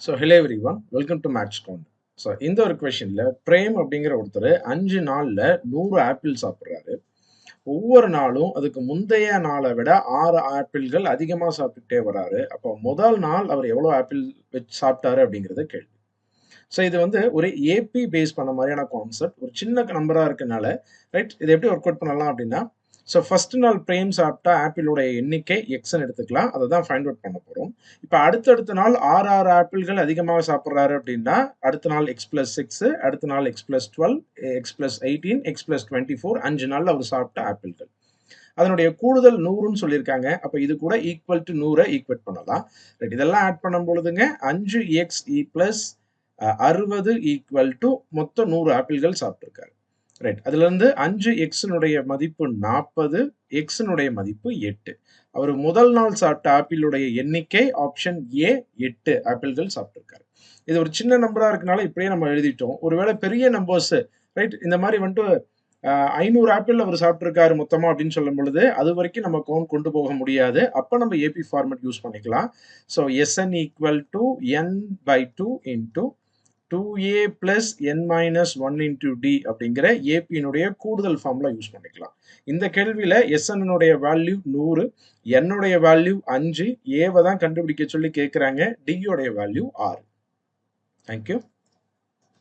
So hello everyone welcome to match count so இந்த ஒரு கொஷனில் frame அப்படிங்கிற ஒருத்தர் அஞ்சு நாளில் நூறு ஆப்பிள் சாப்பிட்றாரு. ஒவ்வொரு நாளும் அதுக்கு முந்தைய நாளை விட ஆறு ஆப்பிள்கள் அதிகமாக சாப்பிட்டுட்டே வராரு. அப்போ முதல் நாள் அவர் எவ்வளோ ஆப்பிள் வச்சு சாப்பிட்டாரு அப்படிங்கிறத கேள்வி. ஸோ இது வந்து ஒரு ஏபி பேஸ் பண்ண மாதிரியான கான்செப்ட் ஒரு சின்ன நம்பராக இருக்கனால ரைட் இதை எப்படி ஒர்க் அவுட் பண்ணலாம் அப்படின்னா ஸோ ஃபர்ஸ்ட் நாள் பிரேம் சாப்பிட்டா ஆப்பிளோட எண்ணிக்கை எக்ஸ்ன்னு எடுத்துக்கலாம். அதை தான் ஃபைண்ட் அவுட் பண்ண போகிறோம் இப்போ அடுத்தடுத்த நாள் ஆறு ஆறு ஆப்பிள்கள் அதிகமாக சாப்பிட்றாரு அப்படின்னா அடுத்த நாள் எக்ஸ் ப்ளஸ் சிக்ஸு அடுத்த நாள் x plus twelve x plus eighteen x plus twenty four அஞ்சு நாள் அவர் சாப்பிட்ட ஆப்பிள்கள். அதனுடைய கூடுதல் நூறுன்னு சொல்லியிருக்காங்க. அப்போ இது கூட ஈக்குவல் டு நூறை ஈக்குவேட் பண்ணலாம். ரைட் இதெல்லாம் ஆட் பண்ணும் பொழுதுங்க அஞ்சு எக்ஸ் இ ப்ளஸ் அறுபது ஈக்குவல் டு மொத்தம் நூறு ஆப்பிள்கள் சாப்பிட்ருக்காரு ரைட் அதுல இருந்து அஞ்சு எக்ஸினுடைய மதிப்பு நாற்பது எக்ஸினுடைய மதிப்பு எட்டு. அவர் முதல் நாள் சாப்பிட்ட ஆப்பிளுடைய எண்ணிக்கை ஆப்ஷன் ஏ எட்டு ஆப்பிள்கள் சாப்பிட்டிருக்காரு. இது ஒரு சின்ன நம்பரா இருக்கனால இப்படியே நம்ம எழுதிட்டோம். ஒருவேளை பெரிய நம்பர்ஸ் ரைட் இந்த மாதிரி வந்துட்டு ஐநூறு ஆப்பிள் அவர் சாப்பிட்ருக்காரு மொத்தமா அப்படின்னு சொல்லும் பொழுது அது வரைக்கும் நம்ம கவுண்ட் கொண்டு போக முடியாது. அப்போ நம்ம ஏபி ஃபார்மெட் யூஸ் பண்ணிக்கலாம். So SN equal to n by two into two a plus n minus one into d அப்படிங்கிற ஏபியினுடைய கூடுதல் ஃபார்ம்லாம் யூஸ் பண்ணிக்கலாம். இந்த கேள்வியில் எஸ்என்னுடைய வேல்யூ நூறு என்னுடைய வேல்யூ அஞ்சு ஏவை தான் கண்டுபிடிக்க சொல்லி கேட்குறாங்க டியோடைய வேல்யூ ஆறு. தேங்க்யூ